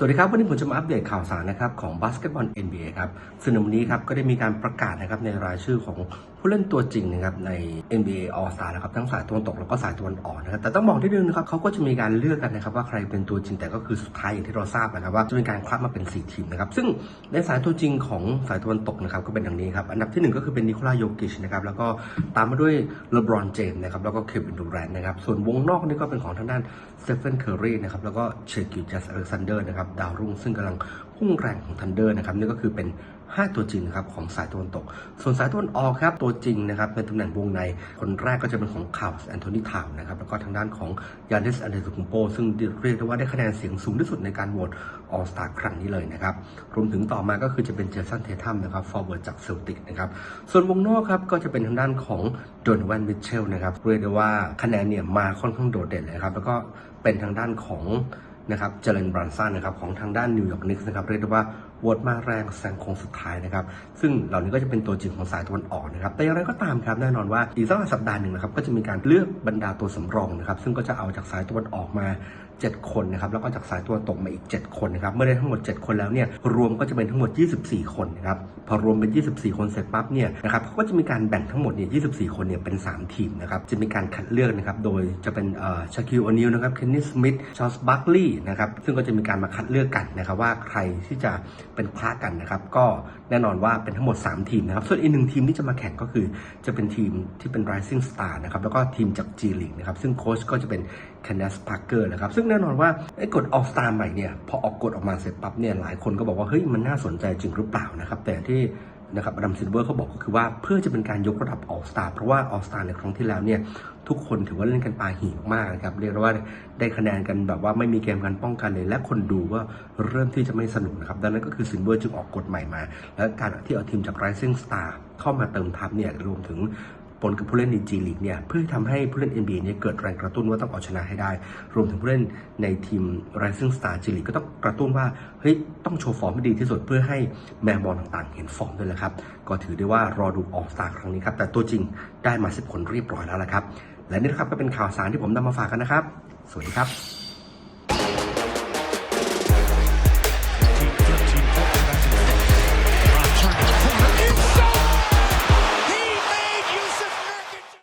สวัสดีครับ วันนี้ผมจะมาอัปเดตข่าวสารนะครับของบาสเกตบอล NBA ครับซึ่งในวันนี้ครับก็ได้มีการประกาศนะครับในรายชื่อของผู้เล่นตัวจริงนะครับใน NBA All Star นะครับทั้งสายตะวันตกแล้วก็สายตะวันออกนะครับแต่ต้องบอกที่นึงนะครับเขาก็จะมีการเลือกกันนะครับว่าใครเป็นตัวจริงแต่ก็คือสุดท้ายอย่างที่เราทราบนะครับว่าจะมีการคลับมาเป็น 4 ทีมนะครับซึ่งในสายตัวจริงของสายตะวันตกนะครับก็เป็นดังนี้ครับอันดับทีหนึ่1 ก็คือเป็นนิโคลาโยกิชนะครับแล้วก็ตามมาด้วยเลบรอนเจมส์นะครับแล้วก็เควินดูแรนนะครับส่วนวงนอกนี่ก็เป็นของทางด้านสเตฟานเคอร์รีนะครับแล้วก็เชกิจัสอเล็กซานเดอร์นะครับดาวรุ่งซึ่งกำลัง พุ่งแรงของทันเดอร์นะครับนี่ก็คือเป็น 5 ตัวจริงนะครับของสายตะวันตก ส่วนสายตะวันออกครับตัวจริงนะครับในตำแหน่งวงในคนแรกก็จะเป็นของข่าวแอนโทนีทาวนะครับแล้วก็ทางด้านของยานิสอันเดอร์คุมโปซึ่งเรียกได้ว่าได้คะแนนเสียงสูงที่สุดในการโหวตออสตาครั้งนี้เลยนะครับรวมถึงต่อมาก็คือจะเป็นเจสันเททัมนะครับฟอร์เวิร์ดจากเซลติกนะครับส่วนวงนอกครับก็จะเป็นทางด้านของโดนแวนมิเชลนะครับเรียกได้ว่าคะแนนเนี่ยมาค่อนข้างโดดเด่นเลยครับแล้วก็เป็นทางด้านของ นะครับเจเลนบรันซันนะครับของทางด้านนิวยอร์กนิกส์นะครับเรียกได้ว่าโหวตมาแรงแซงโค้งสุดท้ายนะครับ ซึ่งเหล่านี้ก็จะเป็นตัวจริงของสายตะวันออกนะครับ แต่อย่างไรก็ตามครับแน่นอนว่าอีกสักสัปดาห์หนึ่งนะครับก็จะมีการเลือกบรรดาตัวสำรองนะครับ ซึ่งก็จะเอาจากสายตะวันออกมา 7 คนนะครับ แล้วก็จากสายตะวันตกมาอีก 7 คนนะครับ เมื่อได้ทั้งหมด 7 คนแล้วเนี่ยรวมก็จะเป็นทั้งหมด 24 คนนะครับ พอรวมเป็น 24 คนเสร็จปั๊บเนี่ยนะครับเขาก็จะมีการแบ่งทั้งหมดเนี่ย 24 คนเนี่ยเป็น 3 ทีมนะครับ จะมีการคัดเลือกนะครับ โดยจะเป็นเอ่อชาคิวโอนิลนะครับ เคนนี่สมิธ ชาร์ลส์ บัคลีย์นะครับ ซึ่งก็จะมีการมาคัดเลือกกันนะครับว่าใครที่จะ เป็นคลากันนะครับ ก็แน่นอนว่าเป็นทั้งหมด 3 ทีมนะครับ ส่วนอีกหนึ่งทีมที่จะมาแข่งก็คือจะเป็นทีมที่เป็น rising star นะครับ แล้วก็ทีมจาก G League นะครับ ซึ่งโค้ชก็จะเป็น c a n n e s Parker นะครับ ซึ่งแน่นอนว่าไอ้กฎ All Star ใหม่เนี่ย พอออกกฎออกมาเสร็จปั๊บเนี่ย หลายคนก็บอกว่า เฮ้ย มันน่าสนใจจริงหรือเปล่านะครับ แต่ที่ นะครับอดัมซิลเวอร์เขาบอกก็คือว่าเพื่อจะเป็นการยกระดับออสตาเพราะว่าออสตาในครั้งที่แล้วเนี่ยทุกคนถือว่าเล่นกันปาหีมากนะครับเรียกว่าได้คะแนนกันแบบว่าไม่มีเกมการป้องกันเลย และคนดูก็เริ่มที่จะไม่สนุกนะครับดังนั้นก็คือซินเวอร์จึงออกกฎใหม่มา และการที่เอาทีมจาก Rising Star เข้ามาเติมทัพเนี่ยรวมถึง ปนกับผู้เล่นใน G League เนี่ยเพื่อทำให้ผู้เล่น NBA เนี่ยเกิดแรงกระตุ้นว่าต้องเอาชนะให้ได้ รวมถึงผู้เล่นในทีม Rising Star G League ก็ต้องกระตุ้นว่าเฮ้ยต้องโชว์ฟอร์มให้ดีที่สุดเพื่อให้แมนบอลต่างๆ เห็นฟอร์มด้วยแหละครับ ก็ถือได้ว่ารอดูออ s สตาร์ครั้งนี้ครับ แต่ตัวจริงได้มา 10 คนเรียบร้อยแล้วละครับ และนี่นะครับก็เป็นข่าวสารที่ผมนำมาฝากกันนะครับ สวัสดีครับ